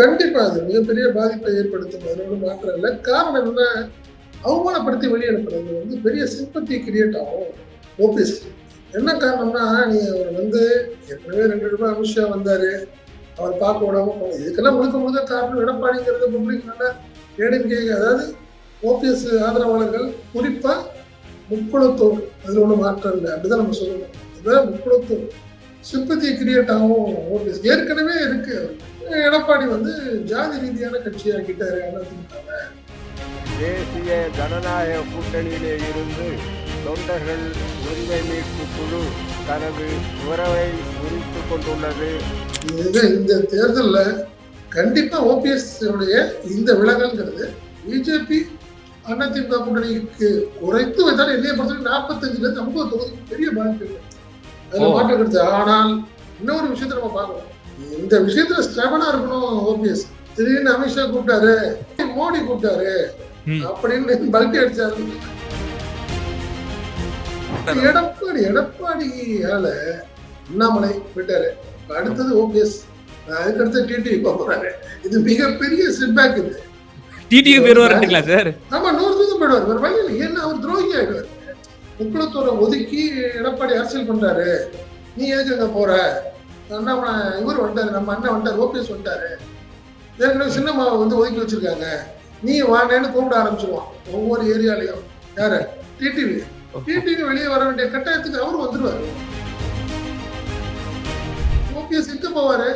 கண்டிப்பா அது மிகப்பெரிய பாதிப்பை ஏற்படுத்தும். அதனோட மாற்றம் இல்லை காரணம் என்ன? அவமானப்படுத்தி வெளியனுப்புறது வந்து பெரிய சிம்பத்தி கிரியேட் ஆகும். ஓபிஎஸ் என்ன காரணம்னா நீ அவர் வந்து ஏற்கனவே ரெண்டு ரூபாய் அமித்ஷா வந்தாரு. அவர் பார்க்க விடாம போனது இதுக்கெல்லாம் முழுக்க முழுக்க காரணம் எடப்பாடிங்கிறது பப்ளிக் நல்லா ஏடிஎம்கே அதாவது ஓபிஎஸ் ஆதரவாளர்கள் குறிப்பா முக்குளத்தோர். அதுல ஒன்றும் மாற்றம் இல்லை. அப்படிதான் நம்ம சொல்லணும். அதான் முக்குளத்தோர். சிம்பத்தி கிரியேட் ஆகும். ஓபிஎஸ் ஏற்கனவே இருக்கு. எடப்பாடி வந்து ஜாதி ரீதியான கட்சியாக்கிட்டாரு அதிமுக தேசிய ஜனநாயக கூட்டணியிலே இருந்து தொண்டர்கள் உரிமை மீட்பு குழு தனது உறவை முறித்துக் கொண்டுள்ளது. இது இந்த தேர்தல்ல கண்டிப்பா ஓபிஎஸ் உடைய இந்த விலகல்ங்கிறது பிஜேபி அதிமுக கூட்டணிக்கு குறைத்து வைத்தாலும் என்னைய பொறுத்தவரைக்கும் நாற்பத்தஞ்சுல இருந்து ஐம்பது தொகுதிக்கு பெரிய பாதிப்பு அதுல. மாற்றம் கருத்து ஆனால் இன்னொரு விஷயத்த நம்ம பார்க்கணும். இந்த விஷயத்துல ஸ்டெபனா இருக்கணும் ஓபிஎஸ். திடீர்னு அமித்ஷா கூப்பிட்டாரு. மோடி கூப்பிட்டாரு. அப்படின்னு பல்கி அடிச்சாரு. எடப்பாடி எடப்பாடியால அண்ணாமலை போயிட்டாரு. அடுத்தது ஓபிஎஸ். அதுக்கடுத்து டிடி போறாரு. இது மிகப்பெரிய செட்பேக் இது. டிடிக்கு பேர் வரட்டுங்களா சார்? ஆமா நூறு தூரம் போயிடுவார். வேற வழி இல்லை ஏன்னா அவர் துரோகி ஆயிடுவார். முக்குளத்தூரை ஒதுக்கி எடப்பாடி அரசியல் பண்றாரு. நீ எதுக்கு அங்க போற? அண்ணாமலை இவர் வந்துட்டாரு நம்ம அண்ணன் வந்துட்டாரு ஓபிஎஸ் வந்துட்டாரு. ஏற்கனவே சின்னம்மாவை வந்து ஒதுக்கி வச்சிருக்காங்க. நீ வானேன்னு கூப்பிட ஆரம்பிச்சிருவான். ஒவ்வொரு ஏரியாலையும். யாரு? டிடிவி டிடிவி வெளியே வர வேண்டிய கட்டாயத்துக்கு அவரும் வந்துருவாரு. ஓபிஎஸ் எங்க போவாரு?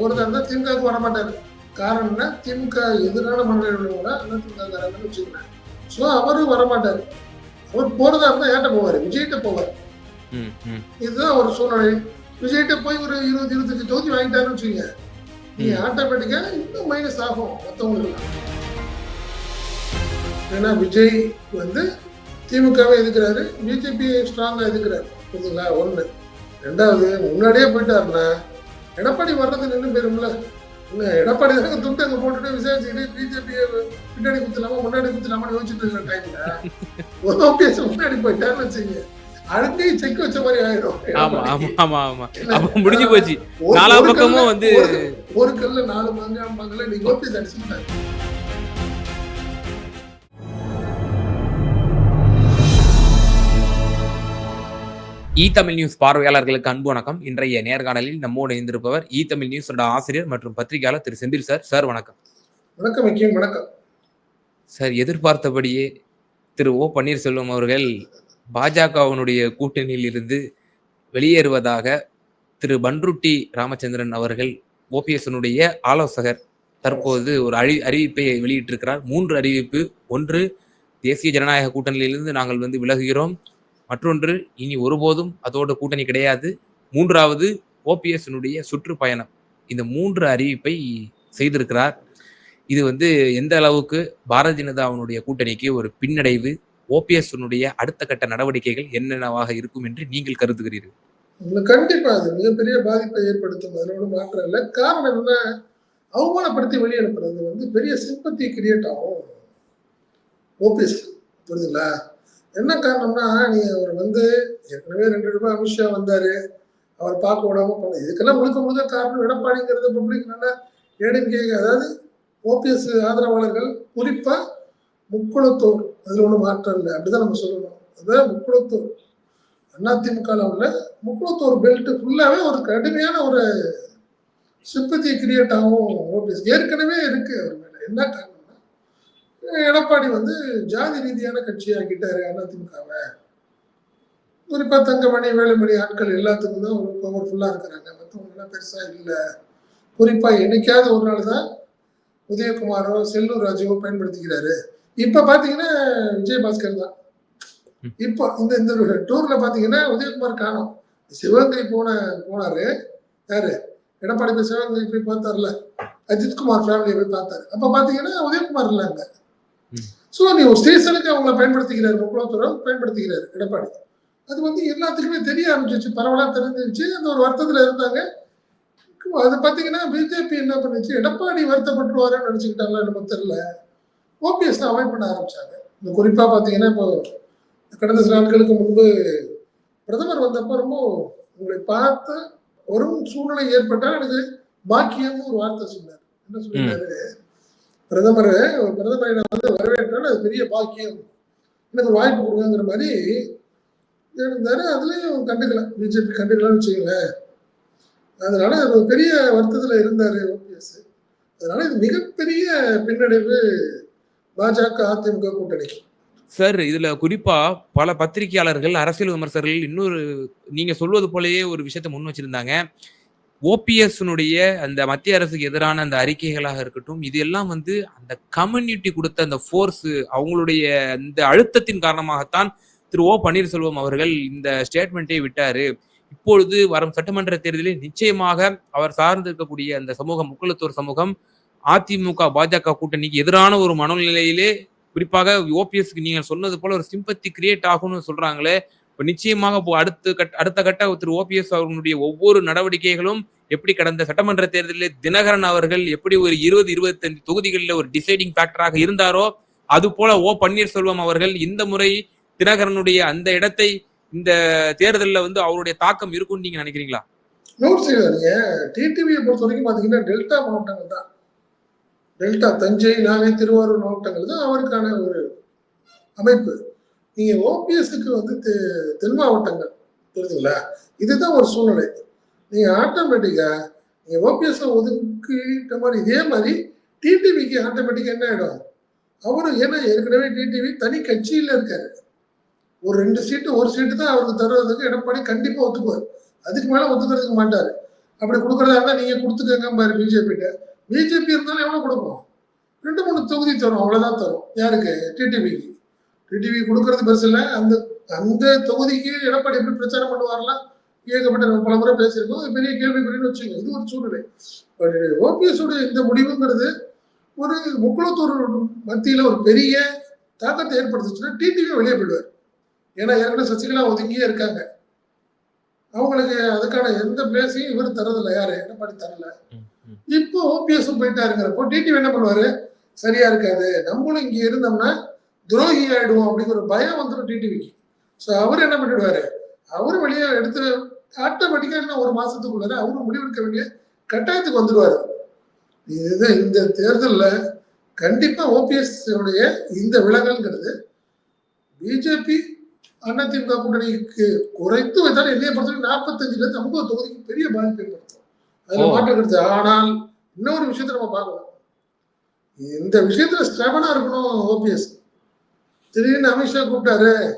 ஒருத்தர் இருந்தா திமுகவுக்கு வர மாட்டாரு. காரணம் என்ன? திமுக எதிரான மன்னர்களோட அதிமுக வச்சுக்கிறேன் ஸோ அவரும் வரமாட்டாரு அவர் போறதா இருந்தா ஏன்ட்ட போவாரு? விஜய்கிட்ட போவார். இதுதான் ஒரு சூழ்நிலை. விஜய்கிட்ட போய் ஒரு இருபது இருபத்தஞ்சு தொகுதி வாங்கிட்டாருன்னு வச்சுக்கோங்க. நீ. ஆட்டோமேட்டிக்கா இன்னும் மைனஸ் ஆகும் மற்றவங்களுக்கு ஏன்னா விஜய் வந்து திமுகவை எதுக்குறாரு பிஜேபி ஸ்ட்ராங்கா எதுக்குறாரு புரியுதுங்களா ஒண்ணு. ரெண்டாவது முன்னாடியே போயிட்டாருன்னா எடப்பாடி வர்றது நின்று போயிரும்ல. இன்னும் எடப்பாடி தானே துண்டு அங்க போட்டுட்டு விசாரிச்சுக்கிட்டு பிஜேபி பின்னாடி குத்தலாமா முன்னாடி குத்தலாமான்னு யோசிச்சுட்டு இருக்கிற டைம்ல ஓபிஎஸ் முன்னாடி போயிட்டாருன்னு வச்சுங்க அழுக்கையும் செக் வச்ச மாதிரி ஆயிடும். ஆமா ஆமா ஆமா அப்ப முடிஞ்சு போச்சு. நாலா பக்கமும் வந்து ஒரு- கல்ல நாலு மாங்காம்பாங்கல்ல நீங்க ஓபிஎஸ் அடிச்சுட்டாரு இ தமிழ் நியூஸ் பார்வையாளர்களுக்கு அன்பு வணக்கம். இன்றைய நேர்காணலில் நம்மோடு இணைந்திருப்பவர் இ தமிழ் நியூஸோட ஆசிரியர் மற்றும் பத்திரிகையாளர் திரு செந்தில் சார். சார் வணக்கம். வணக்கம் வணக்கம். சார் எதிர்பார்த்தபடியே திரு ஓ பன்னீர்செல்வம் அவர்கள் பாஜகவினுடைய கூட்டணியில் இருந்து வெளியேறுவதாக திரு பன்ருட்டி ராமச்சந்திரன் அவர்கள் ஓபிஎஸ்னுடைய ஆலோசகர் தற்போது ஒரு அறி அறிவிப்பை வெளியிட்டிருக்கிறார். மூன்று அறிவிப்பு. ஒன்று தேசிய ஜனநாயக கூட்டணியிலிருந்து நாங்கள் வந்து விலகுகிறோம். மற்றொன்று இனி ஒருபோதும் அதோட கூட்டணி கிடையாது. மூன்றாவது ஓபிஎஸ்னுடைய சுற்றுப்பயணம். இந்த மூன்று அறிவிப்பை செய்திருக்கிறார். இது வந்து எந்த அளவுக்கு பாரதிய ஜனதாவினுடைய கூட்டணிக்கு ஒரு பின்னடைவு ஓபிஎஸ்னுடைய அடுத்த கட்ட நடவடிக்கைகள் என்னென்னவாக இருக்கும் என்று நீங்கள் கருதுகிறீர்கள்? கண்டிப்பா அது மிகப்பெரிய பாதிப்பை ஏற்படுத்தும். அதனோட மாற்றம் இல்லை. காரணம் என்ன அவமானப்படுத்தி வெளியனுப்புறது வந்து பெரிய சிம்பத்தி கிரியேட் ஆகும். ஓபிஎஸ் புரியுதுங்களா? என்ன காரணம்னா நீ அவர் வந்து ஏற்கனவே ரெண்டு ரூபாய் அமித்ஷா வந்தாரு. அவர் பார்க்க விடாம போன இதுக்கெல்லாம் முழுக்க முழுக்க காரணம் எடப்பாடிங்கிறது பப்ளிக் நல்லா ஏடிஎம்கே அதாவது ஓபிஎஸ் ஆதரவாளர்கள் குறிப்பா முக்குளத்தோர் அதில் ஒன்றும் மாற்றம் இல்லை. அப்படிதான் நம்ம சொல்லணும். அதுதான் முக்குளத்தூர். அதிமுகவில் உள்ள முக்குளத்தூர் பெல்ட் ஃபுல்லாகவே ஒரு கடுமையான ஒரு சிம்பத்தி கிரியேட் ஆகும் ஓபிஎஸ் ஏற்கனவே இருக்கு. அவர் மேலே என்ன காரணம்னா எடப்பாடி வந்து ஜாதி ரீதியான கட்சியாக்கிட்டாரு அதிமுகவை குறிப்பாக தங்கமணி வேலுமணி ஆட்கள் எல்லாத்துக்கும் தான் ஒரு பவர்ஃபுல்லாக இருக்கிறாங்க. மற்றவங்க எல்லாம் இல்லை. குறிப்பாக என்னைக்காவது ஒரு நாள் தான் உதயகுமாரோ செல்லூர் ராஜுவோ பயன்படுத்திக்கிறாரு. இப்ப பாத்தீங்கன்னா விஜயபாஸ்கர் தான். இப்போ இந்த இந்த டூர்ல பாத்தீங்கன்னா உதயகுமார் காணோம். சிவகங்கை போன போனாரு. யாரு? எடப்பாடி போய் சிவகங்கை போய் பார்த்தார்ல. அஜித்குமார் ஃபேமிலியை போய் பார்த்தாரு. அப்ப பாத்தீங்கன்னா உதயகுமார் இல்ல அங்க. சோ நீ ஒரு ஸ்டேஷனுக்கு அவங்கள பயன்படுத்திக்கிறாரு. முக்குளத்துறை பயன்படுத்திக்கிறாரு எடப்பாடி. அது வந்து எல்லாத்துக்குமே தெரிய ஆரம்பிச்சிச்சு பரவலா தெரிஞ்சிருச்சு. அந்த ஒரு வருத்தத்துல இருந்தாங்க. அது பாத்தீங்கன்னா பிஜேபி என்ன பண்ணுச்சு? எடப்பாடி வருத்தப்பட்டுருவாருன்னு நினைச்சுக்கிட்டாங்களா எனக்கு தெரியல. ஓபிஎஸ் தான் அவாய்ட் பண்ண ஆரம்பிச்சாங்க. இந்த குறிப்பா பாத்தீங்கன்னா இப்போ கடந்த சில நாட்களுக்கு முன்பு பிரதமர் வந்தப்போ ரொம்ப உங்களை பார்த்து வரும் சூழ்நிலை ஏற்பட்டால் எனக்கு பாக்கியம்னு ஒரு வார்த்தை சொன்னார். என்ன சொல்லிட்டாரு பிரதமர் பிரதமரை நான் வந்து வரவேற்றால் அது பெரிய பாக்கியம். எனக்கு ஒரு வாய்ப்பு கொடுங்கிற மாதிரி இருந்தாரு. அதுலயும் கண்டுக்கல. பிஜேபி கண்டுக்கலன்னு வச்சுக்கங்களேன். அதனால ஒரு பெரிய வருத்தத்துல இருந்தாரு ஓபிஎஸ். அதனால இது மிகப்பெரிய பின்னடைவு பாஜக அதிமுக கூட்டணிக்கு. சார் இதுல குறிப்பா பல பத்திரிகையாளர்கள் அரசியல் விமர்சகர்கள் இன்னொரு நீங்க சொல்வது போலயே ஒரு விஷயத்தை முன் வச்சிருந்தாங்க. ஓபிஎஸ்னுடைய அந்த மத்திய அரசுக்கு எதிரான அந்த அறிக்கைகளாக இருக்கட்டும் இது எல்லாம் வந்து அந்த கம்யூனிட்டி கொடுத்த அந்த ஃபோர்ஸ் அவங்களுடைய அந்த அழுத்தத்தின் காரணமாகத்தான் திரு ஓ பன்னீர்செல்வம் அவர்கள் இந்த ஸ்டேட்மெண்ட்டை விட்டாரு. இப்பொழுது வரும் சட்டமன்ற தேர்தலில் நிச்சயமாக அவர் சார்ந்து இருக்கக்கூடிய அந்த சமூகம் முக்குளத்தூர் சமூகம் அதிமுக பாஜக கூட்டணிக்கு எதிரான ஒரு மனநிலையிலே குறிப்பாக ஓபிஎஸ்க்கு நீங்க சொன்னது போல ஒரு சிம்பத்தி கிரியேட் ஆகும்னு சொல்றாங்களே. இப்ப நிச்சயமாக இப்போ அடுத்த கட்ட அடுத்த கட்ட திரு ஓபிஎஸ் அவர்களுடைய ஒவ்வொரு நடவடிக்கைகளும் எப்படி கடந்த சட்டமன்ற தேர்தலில் தினகரன் அவர்கள் எப்படி ஒரு இருபது இருபத்தஞ்சு தொகுதிகளில் ஒரு டிசைடிங் ஃபேக்டராக இருந்தாரோ அது போல ஓ பன்னீர்செல்வம் அவர்கள் இந்த முறை தினகரனுடைய அந்த இடத்தை இந்த தேர்தலில் வந்து அவருடைய தாக்கம் இருக்கும்னு நீங்க நினைக்கிறீங்களா? நோட் செய்வாருங்க டிடிவியை பொறுத்த வரைக்கும் பாத்தீங்கன்னா டெல்டா மாவட்டங்கள் தான். டெல்டா தஞ்சை நாகை திருவாரூர் மாவட்டங்கள் தான் அவருக்கான ஒரு அமைப்பு. நீங்க ஓபிஎஸ்க்கு வந்து தெ- தென் மாவட்டங்கள் புரியுதுங்களா இதுதான் ஒரு சூழ்நிலை. நீங்க ஆட்டோமேட்டிக்கா நீங்க ஓபிஎஸ் ஒதுக்கிட்ட மாதிரி இதே மாதிரி டிடிவிக்கு ஆட்டோமேட்டிக்கா என்ன ஆயிடும்? அவரும் ஏன்னா ஏற்கனவே டிடிவி தனி கட்சியில இருக்காரு. ஒரு ரெண்டு சீட்டு ஒரு சீட்டு தான் அவருக்கு தருவதற்கு எடப்பாடி கண்டிப்பா ஒத்துக்குவார். அதுக்கு மேல ஒத்துக்கிறதுக்கு மாட்டாரு. அப்படி கொடுக்கறதா இருந்தா நீங்க கொடுத்துக்கங்க பாரு பிஜேபிட்ட பிஜேபி இருந்தாலும் எவ்வளோ கொடுக்கும் ரெண்டு மூணு தொகுதி தரும் அவ்வளோதான் தரும். யாருக்கு? டிடிவிக்கு டிடிவி கொடுக்கறது பெருசு இல்லை. அந்த அந்த தொகுதிக்கு எடப்பாடி எப்படி பிரச்சாரம் பண்ணுவார்லாம் ஏகப்பட்ட நம்ம பல முறை பேசியிருக்கோம். இது பெரிய கேள்விக்குறின்னு வச்சுக்கோங்க. இது ஒரு சூழ்நிலை. பட் ஓபிஎஸ் உடைய இந்த முடிவுங்கிறது ஒரு முக்குளத்தூர் மத்தியில் ஒரு பெரிய தாக்கத்தை ஏற்படுத்துச்சுன்னா டிடிவி வெளியே போயிடுவார். ஏன்னா ஏற்கனவே சசிகலா ஒதுங்கியே இருக்காங்க. அவங்களுக்கு அதுக்கான எந்த பிளேஸையும் இவர் தரதில்லை. யாரு? எடப்பாடி தரல. இப்போ ஓபிஎஸ் போயிட்டாருங்கிறப்போ டிடிவி என்ன பண்ணுவாரு? சரியா இருக்காது. நம்மளும் இங்க இருந்தோம்னா துரோகி ஆயிடுவோம் அப்படிங்கிற ஒரு பயம் வந்துடும் டிடிவிக்கு ஸோ அவர் என்ன பண்ணிடுவாரு? அவர் வெளியே எடுத்து ஆட்டோமேட்டிக்காக இன்னும் ஒரு மாசத்துக்குள்ளார அவரும் முடிவெடுக்க வேண்டிய கட்டாயத்துக்கு வந்துடுவாரு இது இந்த தேர்தலில் கண்டிப்பா ஓபிஎஸ்னுடைய இந்த விலகல்ங்கிறது பிஜேபி அதிமுக கூட்டணிக்கு குறைத்து வைத்தாலும் என்னைய பொறுத்தவரைக்கும் நாற்பத்தஞ்சுல இருந்து ஐம்பது தொகுதிக்கு பெரிய பாதிப்பு ஏற்படுத்தும். அதுல. மாற்றம் கருத்து ஆனால் இன்னொரு விஷயத்தை நம்ம பார்க்கணும். இந்த விஷயத்துல ஸ்டெபனா இருக்கணும் ஓபிஎஸ் திடீர்னு அமித்ஷா கூப்பிட்டாரு.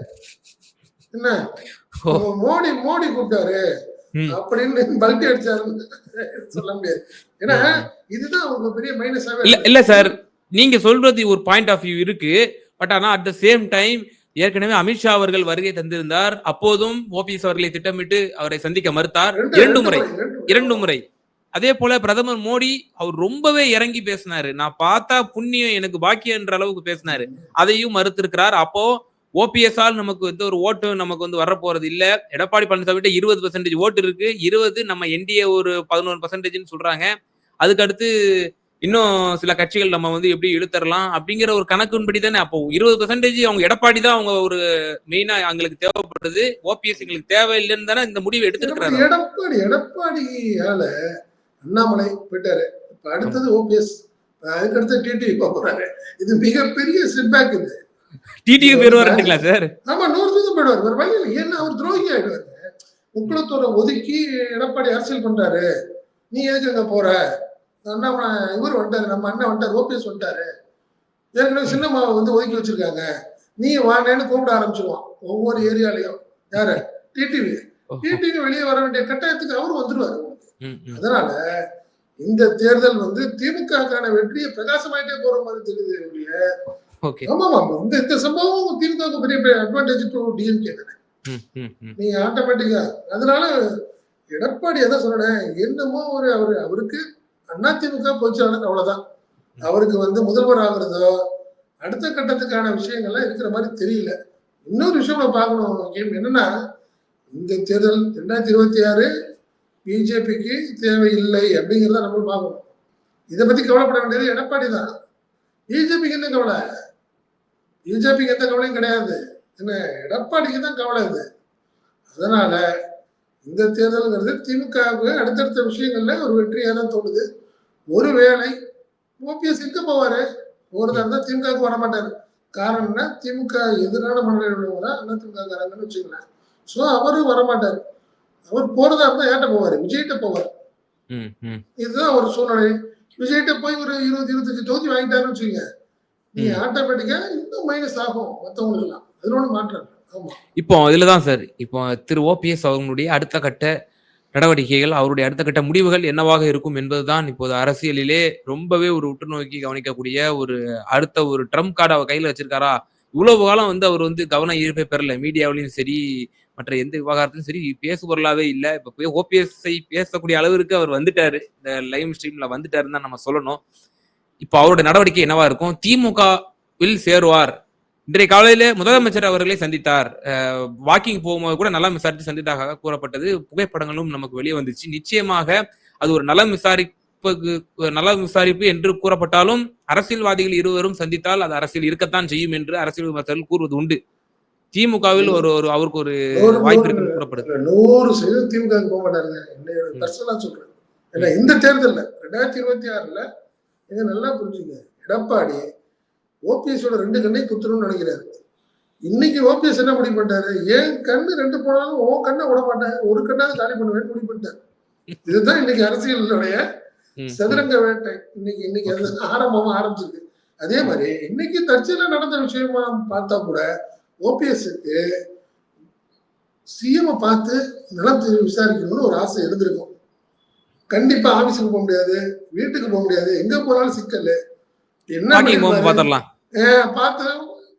என்ன. மோடி மோடி கூப்பிட்டாரு. அப்படின்னு பல்ட்டி அடிச்சாருன்னு சொல்ல முடியாது. ஏன்னா இதுதான் அவங்க பெரிய மைனஸாவே இல்ல இல்ல சார். நீங்க சொல்றது ஒரு பாயிண்ட் ஆஃப் வியூ இருக்கு. பட் ஆனா அட் த சேம் டைம் ஏற்கனவே அமித்ஷா அவர்கள் வருகை தந்திருந்தார். அப்போதும் ஓபிஎஸ் அவர்களை திட்டமிட்டு அவரை சந்திக்க மறுத்தார். இரண்டு முறை. இரண்டு முறை. அதே போல பிரதமர் மோடி அவர் ரொம்பவே இறங்கி பேசினாரு. நான் பார்த்தா புண்ணியம் எனக்கு பாக்கியன்ற அளவுக்கு பேசினாரு. அதையும் மறுத்திருக்கிறார். அப்போ ஓபிஎஸ் ஆல் நமக்கு வந்து ஒரு ஓட்டு நமக்கு வந்து வரப்போறது இல்ல. எடப்பாடி பழனிசாமி இருபது பர்சன்டேஜ் ஓட்டு இருக்கு. இருபது நம்ம என்டிஏ ஒரு பதினோரு பர்சன்டேஜ்னு சொல்றாங்க. அதுக்கடுத்து இன்னும் சில கட்சிகள் நம்ம வந்து எப்படி இழுத்தரலாம் அப்படிங்கிற ஒரு கணக்குன்படி தானே. அப்போ இருபது பர்சன்டேஜ் அவங்க எடப்பாடி தான் அவங்க ஒரு மெயினா அவங்களுக்கு தேவைப்படுது. ஓபிஎஸ் எங்களுக்கு தேவையில்லைன்னு தானே இந்த முடிவு எடுத்திருக்கிறாரு எடப்பாடி எடப்பாடியால அண்ணாமலை போயிட்டாரு. இப்ப அடுத்தது ஓபிஎஸ் அதுக்கு அடுத்து டிடி போறாரு. இது மிகப்பெரிய செட்பேக் இது. டிடிக்கு பேர் வரட்டுங்களா சார்? ஆமா நூறு சதவீதம் போயிடுவார். வேற வழி இல்லை. ஏன்னா அவர் துரோகி ஆயிடுவாரு. முக்குளத்தூரை ஒதுக்கி எடப்பாடி அரசியல் பண்றாரு. நீ எதுக்கு அங்க போற? அண்ணாமலை இவர் வந்துட்டாரு. நம்ம அண்ணன் வந்துட்டாரு. ஓபிஎஸ் வந்துட்டாரு. ஏற்கனவே சின்னம்மாவை வந்து ஒதுக்கி வச்சிருக்காங்க. நீ வானேன்னு கூப்பிட ஆரம்பிச்சிருவான். ஒவ்வொரு ஏரியாலையும். யாரு? டிடிவி டிடிவி வெளியே வர வேண்டிய கட்டாயத்துக்கு அவர் வந்துருவாரு. அதனால இந்த தேர்தல் வந்து திமுகக்கான வெற்றியை பிரகாசமாயிட்டே போற மாதிரி தெரியுது ஓகே. ஆமா ஆமா. இந்த இந்த சம்பவம் திமுக பெரிய அட்வான்டேஜ் டு டிஎம்கே ம். நீங்க ஆட்டோமேட்டிக்கா அதனால எடப்பாடி எதை சொல்றேன் என்னமோ ஒரு அவரு அவருக்கு அதிமுக பொதுச்செயலாளர் அவ்வளவுதான். அவருக்கு வந்து முதல்வர் ஆகுறதோ அடுத்த கட்டத்துக்கான விஷயங்கள்லாம் இருக்கிற மாதிரி தெரியல. இன்னொரு விஷயம் நம்ம பார்க்கணும் கேம் என்னன்னா இந்த தேர்தல் ரெண்டாயிரத்தி இருபத்தி ஆறு பிஜேபிக்கு தேவையில்லை அப்படிங்கிறத நம்ம பார்க்கணும். இதை பத்தி கவலைப்பட வேண்டியது எடப்பாடி தான். பிஜேபிக்கு என்ன கவலை? பிஜேபிக்கு எந்த கவலையும் கிடையாது. என்ன எடப்பாடிக்கு தான் கவலை இது அதனால இந்த தேர்தலுங்கிறது திமுகவுக்கு அடுத்தடுத்த விஷயங்கள்ல ஒரு வெற்றியாக தான் தோணுது. ஒருவேளை ஓபிஎஸ் இருக்க போவாரு? ஒரு தான் திமுகவுக்கு வர மாட்டாரு. காரணம் என்ன? திமுக எதிரான மனநிலை உள்ளவங்க அண்ணா திமுக காரங்கன்னு வச்சுக்கலாம் ஸோ அவரும் வரமாட்டார். அவர் போறதா இருந்தா ஏன்ட்ட போவாரு? விஜய்கிட்ட போவார். இதுதான் ஒரு சூழ்நிலை விஜய்கிட்ட போய் ஒரு இருபது இருபத்தஞ்சு தொகுதி வாங்கிட்டாருன்னு வச்சுக்கோங்க. நீங்க ஆட்டோமேட்டிக்கா இன்னும் மைனஸ் ஆகும் மத்தவங்களுக்கு எல்லாம் அதுல ஒண்ணு மாற்றம் இப்போ இதுலதான் சார் இப்போ திரு ஓபிஎஸ் அவர்களுடைய அடுத்த கட்ட நடவடிக்கைகள் அவருடைய அடுத்த கட்ட முடிவுகள் என்னவாக இருக்கும் என்பதுதான் இப்போது அரசியலிலே ரொம்பவே ஒரு உற்று நோக்கி கவனிக்கக்கூடிய ஒரு அடுத்த ஒரு ட்ரம்ப் கார்டு அவர் கையில வச்சிருக்காரா? இவ்வளவு காலம் வந்து அவர் வந்து கவன ஈர்ப்பே பெறல. மீடியாவிலையும் சரி மற்ற எந்த விவகாரத்திலும் சரி பேசுபொருளாவே இல்லை. இப்போ போய் ஓபிஎஸ்ஐ பேசக்கூடிய அளவிற்கு அவர் வந்துட்டாரு. இந்த லைவ் ஸ்ட்ரீம்ல வந்துட்டாருன்னு தான் நம்ம சொல்லணும். இப்போ அவருடைய நடவடிக்கை என்னவா இருக்கும்? திமுக வில் சேருவார். இன்றைய காலையில முதலமைச்சர் அவர்களை சந்தித்தார். வாக்கிங் போகும்போது கூட நலம் விசாரித்து சந்தித்ததாக கூறப்பட்டது. புகைப்படங்களும் நமக்கு வெளியே வந்துச்சு. நிச்சயமாக அது ஒரு நலம் விசாரிப்புக்கு நலம் விசாரிப்பு என்று கூறப்பட்டாலும் அரசியல்வாதிகள் இருவரும் சந்தித்தால் அது அரசியல் இருக்கத்தான் செய்யும் என்று அரசியல் விமர்சகர்கள் கூறுவது உண்டு. திமுகவில் ஒரு ஒரு அவருக்கு ஒரு வாய்ப்பு இருக்குன்னு கூறப்படுது. நூறு சதவீதம் திமுக போக மாட்டாருங்க. என்னையோட. பர்சனலா சொல்றேன். ஏன்னா இந்த தேர்தல்ல ரெண்டாயிரத்தி இருபத்தி ஆறுல நீங்க நல்லா புரிஞ்சுங்க. எடப்பாடி ஓபிஎஸோட ரெண்டு கண்ணையும் குத்துறோம்னு நினைக்கிறாரு. இன்னைக்கு ஓபிஎஸ் என்ன முடிவு பண்ணிட்டாரு? ஏன் கண்ணு ரெண்டு போனாலும் உன் கண்ணை விட மாட்டேன். ஒரு கண்ணாவது காலி பண்ணுவேன்னு முடிவு பண்ணிட்டாரு. இதுதான் இன்னைக்கு அரசியலுடைய. சதுரங்க வேட்டை. இன்னைக்கு இன்னைக்கு அது ஆரம்பமா ஆரம்பிச்சிருக்கு. அதே மாதிரி இன்னைக்கு தற்செயலா நடந்த விஷயமா பார்த்தா கூட ஓபிஎஸ்க்கு சிஎம் பார்த்து நிலம் விசாரிக்கணும்னு ஒரு ஆசை இருந்திருக்கும். கண்டிப்பா ஆபீஸுக்கு போக முடியாது வீட்டுக்கு போக முடியாது எங்க போனாலும் சிக்கல். என்ன? பாத்திரலாம் பார்த்து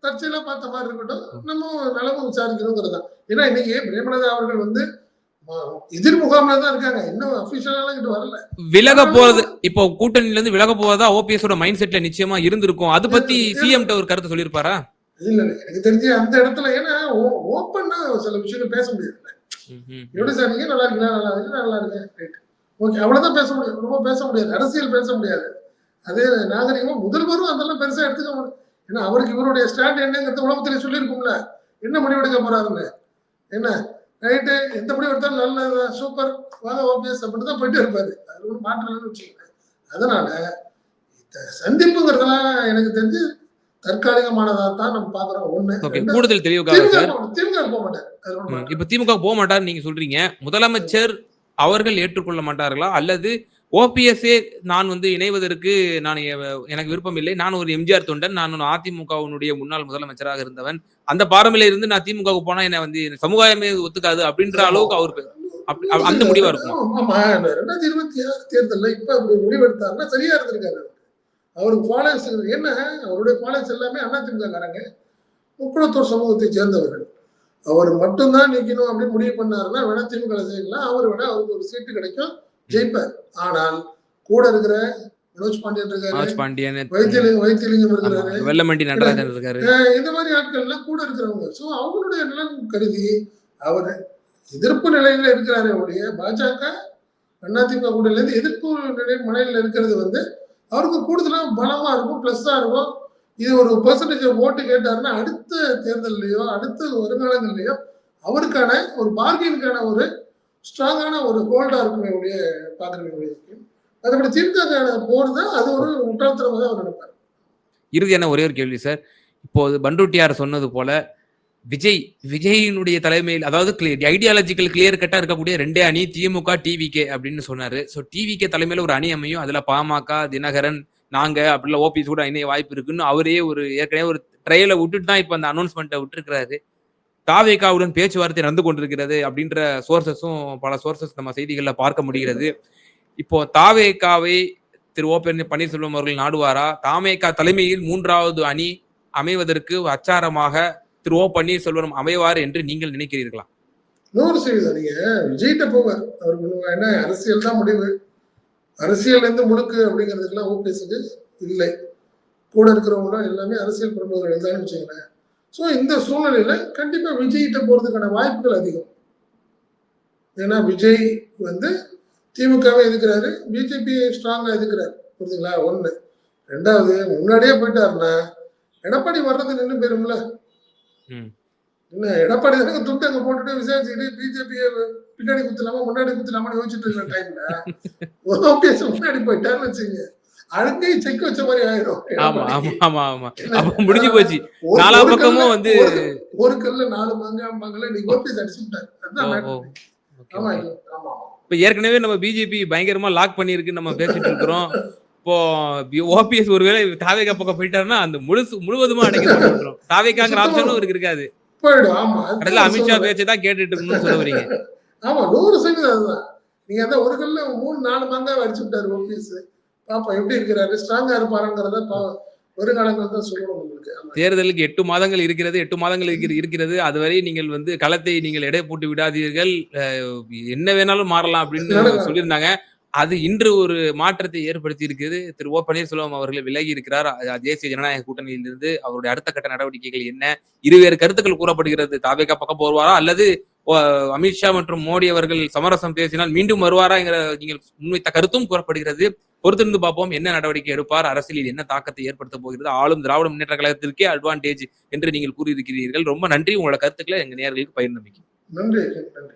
தற்செயலா பார்த்த மாதிரி இருக்கட்டும் நம்ம நிலமும் விசாரிக்கணுங்கிறது தான். ஏன்னா இன்னைக்கு பிரேமலதா அவர்கள் வந்து ம- எதிர் முகாம்ல தான் இருக்காங்க. இன்னும் அபிஷியலாலாம் இங்கிட்டு வரல. விலக போறது இப்போ கூட்டணியில இருந்து விலக போவதா ஓபிஎஸ் மைண்ட் செட்ல நிச்சயமா இருந்திருக்கும். அது பத்தி சிஎம் ஒரு கருத்து சொல்லியிருப்பாரா? இல்ல இல்ல, எனக்கு தெரிஞ்சு அந்த இடத்துல ஏன்னா ஓப்பன்னா சில விஷயங்கள் பேச முடியாது எப்படி சார் நீங்க நல்லா இருக்கீங்களா? நல்லா இருக்கு நல்லா இருக்கேன் ரைட் ஓகே அவ்வளவுதான் பேச முடியும் ரொம்ப பேச முடியாது. அரசியல் பேச முடியாது. அதே நாகரிகமா முதல்வரும் அதெல்லாம் பெருசா எடுத்துக்க முடியும் ஏன்னா அவருக்கு இவருடைய ஸ்டாண்ட் என்னங்கிறது உலகத்திலே சொல்லியிருக்கும்ல. என்ன முடிவு எடுக்க போறாருன்னு? என்ன? ரைட்டு எந்த முடிவு எடுத்தாலும் நல்ல சூப்பர் வாங்க ஓபிஎஸ் அப்படின்னு தான் போயிட்டு இருப்பாரு. அது ஒன்றும் மாற்றம் இல்லைன்னு வச்சுக்கோங்க அதனால இந்த சந்திப்புங்கிறதெல்லாம் எனக்கு தெரிஞ்சு தற்காலிகமானதா தான் நம்ம பாக்குறோம் ஒண்ணு. ஓகே ரெண்டாவது, கூடுதல் தெளிவுக்காக சார். திமுக போக மாட்டாரு. இப்ப திமுக போக மாட்டார் நீங்க சொல்றீங்க. முதலமைச்சர் அவர்கள் ஏற்றுக்கொள்ள மாட்டார்களா? அல்லது ஓபிஎஸ்ஏ நான் வந்து இணைவதற்கு நான் எனக்கு விருப்பம் இல்லை நான் ஒரு எம்ஜிஆர் தொண்டன். நான் அதிமுகவினுடைய முன்னாள் முதலமைச்சராக இருந்தவன். அந்த பாரம்பரியில இருந்து நான் திமுகவுக்கு போனா என்ன வந்து சமுதாயமே ஒத்துக்காது அப்படின்ற அளவுக்கு அவர் பே- அப்படி- அ- அந்த முடிவா இருக்குமா? ஆமா இந்த ரெண்டாயிரத்தி இருபத்தி ஆறு தேர்தல்ல இப்ப முடிவெடுத்தாருன்னா சரியா இருந்திருக்காரு அவருக்கு. ஃபாலோவர்ஸ் என்ன? அவருடைய ஃபாலோவர்ஸ் எல்லாமே அதிமுக காரங்க முக்குளத்தூர் சமூகத்தை சேர்ந்தவர்கள். அவர் மட்டும்தான் நிக்கணும் அப்படின்னு முடிவு பண்ணாருன்னா வேணா திமுக செய்யலாம். அவர் வேணா அவருக்கு ஒரு சீட்டு கிடைக்கும். ஜெயிப்பார். ஆனால் கூட இருக்கிற மனோஜ் பாண்டியன் இருக்காரு. பாண்டியன். வைத்தியலிங்கம் வைத்தியலிங்கம் இருக்கிறாரு வெள்ளமண்டி நடராஜன் இருக்காரு. இந்த மாதிரி ஆட்கள் எல்லாம் கூட இருக்கிறவங்க. ஸோ அவங்களுடைய நலன் கருதி அவர் எதிர்ப்பு நிலையில இருக்கிறாரே ஒழிய பாஜக அதிமுக கூட்டணியில இருந்து எதிர்ப்பு நிலை மனையில இருக்கிறது வந்து அவருக்கு கூடுதலாக பலமாக இருக்கும் ப்ளஸ்ஸாக இருக்கும். இது ஒரு பெர்சன்டேஜ் ஓட்டு கேட்டாருன்னா அடுத்த தேர்தல்லையோ அடுத்த வருங்காலங்கள்லையோ அவருக்கான ஒரு பார்கெனுக்கான ஒரு ஸ்ட்ராங்கான ஒரு ஹோல்டாக இருக்குமே ஒழிய பாக்குறேன் அதுபடி திமுக போறது அது ஒரு முட்டாள்தனமாக தான் அவர் நினைப்பார் இறுதியான ஒரே ஒரு கேள்வி சார் இப்போது பண்ருட்டியார் சொன்னது போல விஜய் விஜயினுடைய தலைமையில் அதாவது ஐடியாலஜிக்கல் கிளியர் கட்டா இருக்கக்கூடிய ரெண்டே அணி திமுக டிவிகே அப்படின்னு சொன்னாரு. ஸோ டிவிகே தலைமையில ஒரு அணி அமையும். அதுல பாமக தினகரன் நாங்க அப்படிலாம் ஓபிஎஸ் கூட இணைய வாய்ப்பு இருக்குன்னு அவரே ஒரு ஏற்கனவே ஒரு ட்ரையில விட்டுட்டு தான் இப்போ அந்த அனௌன்ஸ்மெண்ட்டை விட்டுருக்கிறாரு. தாவேகாவுடன் பேச்சுவார்த்தை நடந்து கொண்டிருக்கிறது அப்படின்ற சோர்சஸும் பல சோர்சஸ் நம்ம செய்திகளில் பார்க்க முடிகிறது. இப்போ தாவேகாவை திரு ஓ பன்னீர்செல்வம் அவர்கள் நாடுவாரா? தாமேகா தலைமையில் மூன்றாவது அணி அமைவதற்கு அச்சாரமாக திரு ஓ பன்னீர்செல்வம் அமைவார் என்று நீங்கள் நினைக்கிறீர்களா? நூறு சதவீதம் நீங்க விஜய்கிட்ட போவார் அவருக்கு என்ன அரசியல் தான் முடிவு. அரசியல் இருந்து முழுக்கு அப்படிங்கிறதுக்கெல்லாம் ஓபிஎஸ்க்கு இல்லை. கூட இருக்கிறவங்களும் எல்லாமே அரசியல் பிரமுகர்கள் தான் வச்சுக்கிறேன். ஸோ இந்த சூழ்நிலையில கண்டிப்பா விஜய்கிட்ட போறதுக்கான வாய்ப்புகள் அதிகம். ஏன்னா விஜய் வந்து திமுகவே எதுக்குறாரு பிஜேபி ஸ்ட்ராங்கா எதுக்கிறாரு புரியுதுங்களா ஒண்ணு. ரெண்டாவது முன்னாடியே போயிட்டாருன்னா எடப்பாடி வர்றது நின்று போயிரும்ல. என்ன எடப்பாடி தானே துட்டு அங்க போட்டுட்டு விசாரிச்சுக்கிட்டு பிஜேபி பின்னாடி குத்தலாமா முன்னாடி குத்தலாமா யோசிச்சுட்டு இருக்கிற டைம்ல ஓபிஎஸ் முன்னாடி போயிட்டாருன்னு வச்சுங்க அழுங்கை செக் வச்ச மாதிரி ஆயிடும் ஆமா ஆமா ஆமா ஆமா. இல்ல, அப்ப முடிஞ்சு போச்சு. ஒரு- நாலா ஒரு பக்கமும் வந்து ஒரு- ஒரு கல்ல நாலு மாங்காம்பாங்கல்ல நீ ஓபிஎஸ் அடிச்சு விட்டாரு. அதுதான் ஓ, matter. ஓ. Okay, ஆமா okay. ஆமா இப்ப ஏற்கனவே நம்ம பிஜேபி பயங்கரமா லாக் பண்ணிருக்கு நம்ம பேசிட்டு இருக்கிறோம். இப்போ ஓபிஎஸ் ஒருவேளை தாவேகா பக்கம் போயிட்டாருன்னா அந்த முழுசு முழுவதுமா அடைக்கிறோம் தாவேகாங்கிற ஆப்ஷனும் இவருக்கு இருக்காது. கடைசியில அமித்ஷா. பேச்சை தான் கேட்டுட்டு இருக்கணும்னு சொல்ல வரீங்க. ஆமா நூறு சதவீதம் அதுதான். நீங்க அதான் ஒரு கல்ல மூணு நாலு மாங்காய் அடிச்சு விட்டாரு ஓபிஎஸ் பாப்பா எப்படி இருக்கிறாரு? ஸ்ட்ராங்கா இருப்பாருங்கிறத பா- வருங்காலங்கள் தான் சொல்லணும் உங்களுக்கு. தேர்தலுக்கு எட்டு மாதங்கள் இருக்கிறது எட்டு மாதங்கள் இருக்கிற- இருக்கிறது. அதுவரை நீங்கள் வந்து களத்தை நீங்கள் எடை போட்டு விடாதீர்கள். என்ன வேணாலும் மாறலாம் அப்படின்னு. சொல்லியிருந்தாங்க. அது இன்று ஒரு மாற்றத்தை ஏற்படுத்தி இருக்குது திரு ஓ பன்னீர்செல்வம் அவர்கள் விலகி இருக்கிறார்? தேசிய ஜனநாயக கூட்டணியிலிருந்து அவருடைய அடுத்த கட்ட நடவடிக்கைகள் என்ன? இருவேறு கருத்துக்கள் கூறப்படுகிறது. தாவேகா பக்கம் போவாரா? அல்லது அமித்ஷா மற்றும் மோடி அவர்கள் சமரசம் பேசினால் மீண்டும் வருவாரா என்கிற நீங்கள் முன்வைத்த கருத்தும் கூறப்படுகிறது. பொறுத்திருந்து பார்ப்போம். என்ன நடவடிக்கை எடுப்பார்? அரசியலில் என்ன தாக்கத்தை ஏற்படுத்த போகிறது? ஆளும் திராவிட முன்னேற்ற கழகத்திற்கே அட்வான்டேஜ் என்று நீங்கள் கூறியிருக்கிறீர்கள். ரொம்ப நன்றி. உங்களோட கருத்துக்களை எங்க நேர்களுக்கு பகிர்ந்தமைக்கு. நன்றி நன்றி.